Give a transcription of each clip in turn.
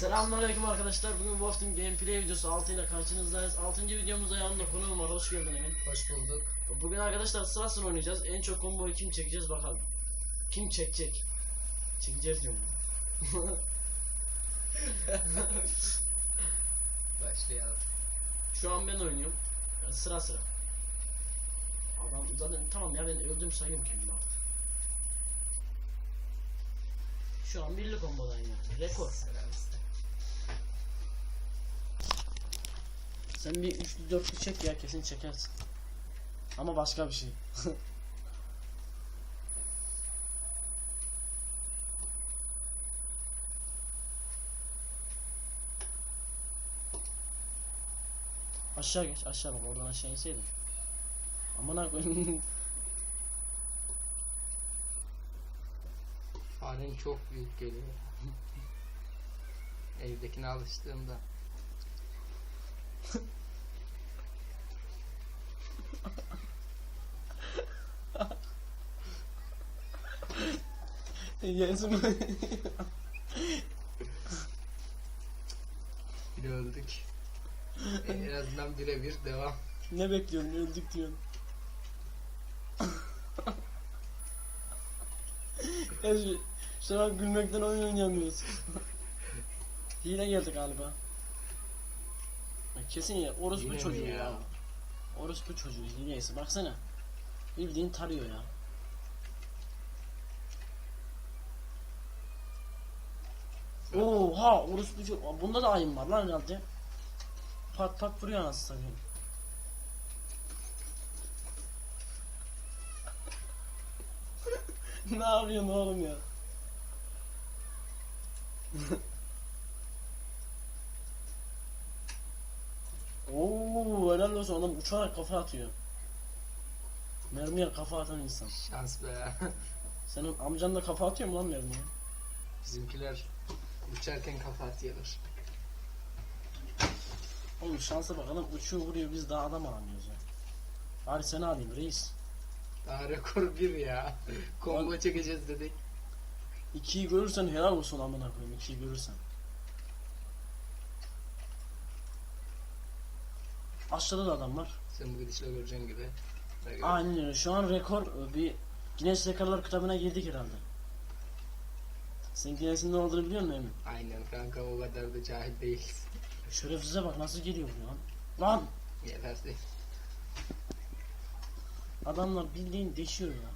Selamünaleyküm arkadaşlar. Bugün Wolf Team gameplay videosu 6 ile karşınızdayız. 6. videomuzda yanımda konuğum var. Hoş geldin Emin. Hoş bulduk. Bugün arkadaşlar sırasını oynayacağız. En çok komboyu kim çekeceğiz bakalım. Kim çekecek? Çekeceğiz diyorum. Başlayalım. Şu an ben oynuyorum. Yani sıra sıra. Adam zaten tamam ya ben öldüm sayıyorum kendimi artık. Şu an birlik kombodayım yani. Rekor. Sıramızda. Sen bir üçlü dörtlü çek ya kesin çekersin. Ama başka bir şey. aşağı geç aşağı bak oradan aşağı inseydin. Amına koyayım. Faren çok büyük geliyor. Evdekine alıştığımda. Yensin Bir öldük. en azından birebir devam. ne bekliyorsun öldük diyorsun. Şu, şu an gülmekten oyun oynayamıyoruz. Hile geldi galiba. Kesin ya orospu Yine çocuğu ya? ya. Orospu çocuğu hileyse baksana. Bildiğin tarıyor ya. Oha orospu çocuğu. Bunda da ayın var lan herhalde. Pat pat vuruyor anasını satayım. ne yapıyorsun oğlum ya? Oo helal olsun adam uçarak kafa atıyor. Mermiye kafa atan insan. Şans be. Senin amcan da kafa atıyor mu lan mermiye? Bizimkiler uçarken kafa atıyorlar. Oğlum şansa bak adam uçuyor vuruyor biz daha adam alamıyoruz ya. Bari seni alayım reis. Daha rekor bir ya. Combo çekeceğiz dedik. İkiyi görürsen helal olsun amına koyayım ikiyi görürsen. Aşağıda da adam var. Sen bu gidişle göreceğin gibi. Aynen öyle. Şu an rekor e, bir Guinness Rekorlar kitabına girdik herhalde. Sen Guinness'in ne olduğunu biliyor musun Emin? Aynen kanka o kadar da cahil değiliz. Şerefsize bak nasıl geliyor lan. Lan! Yeterli. Adamlar bildiğin deşiyor ya.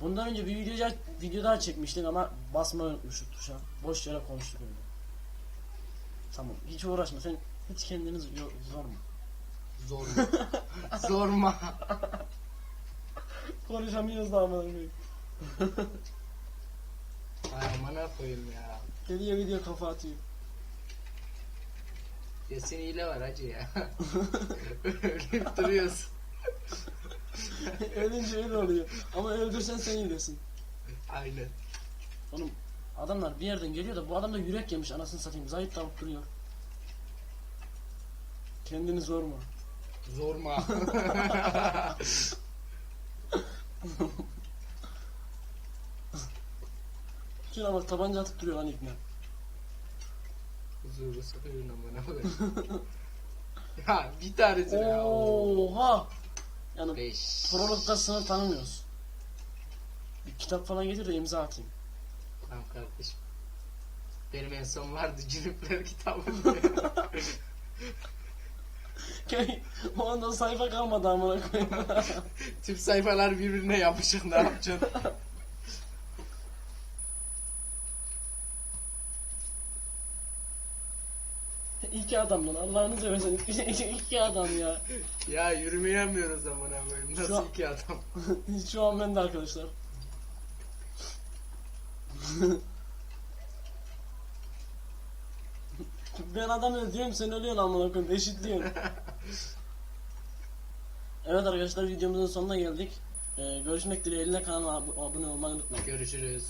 Bundan önce bir video, video daha çekmiştik ama basmayı unutmuştuk tuşa. Boş yere konuştuk öyle. Tamam hiç uğraşma sen hiç kendiniz yo- zorma. Zorma. Zorma. Konuşamıyoruz da amına koyayım. Ay amına koyayım ya. Geliyor video kafa atıyor. Kesin hile var hacı ya. Ölüp duruyorsun. Ölünce öyle oluyor. Ama öldürsen sen yiyorsun. Aynen. Oğlum adamlar bir yerden geliyor da bu adam da yürek yemiş anasını satayım. Zahit tavuk duruyor. Kendini zorma. Zorma. Şuna bak tabanca atıp duruyor lan İbni. Huzuru sıkıyorsun amına koyayım. ya bir tanesi ya. Oha! Yani Beş. prologda sınır tanımıyoruz. Bir kitap falan getir de imza atayım. Tamam kardeşim. Benim en son vardı Cünüpler kitabı. o anda sayfa kalmadı amına koyayım. Tüm sayfalar birbirine yapışık ne yapacaksın? İki adam lan Allah'ını seversen iki, iki, adam ya. ya yürümeyemiyoruz amına koyayım. Şu an- Nasıl iki adam? Şu an ben de arkadaşlar. ben adam öldürüyorum sen ölüyorsun amına koyayım eşitliyorsun. evet arkadaşlar videomuzun sonuna geldik. Ee, görüşmek dileğiyle kanala ab- abone olmayı unutmayın. Görüşürüz.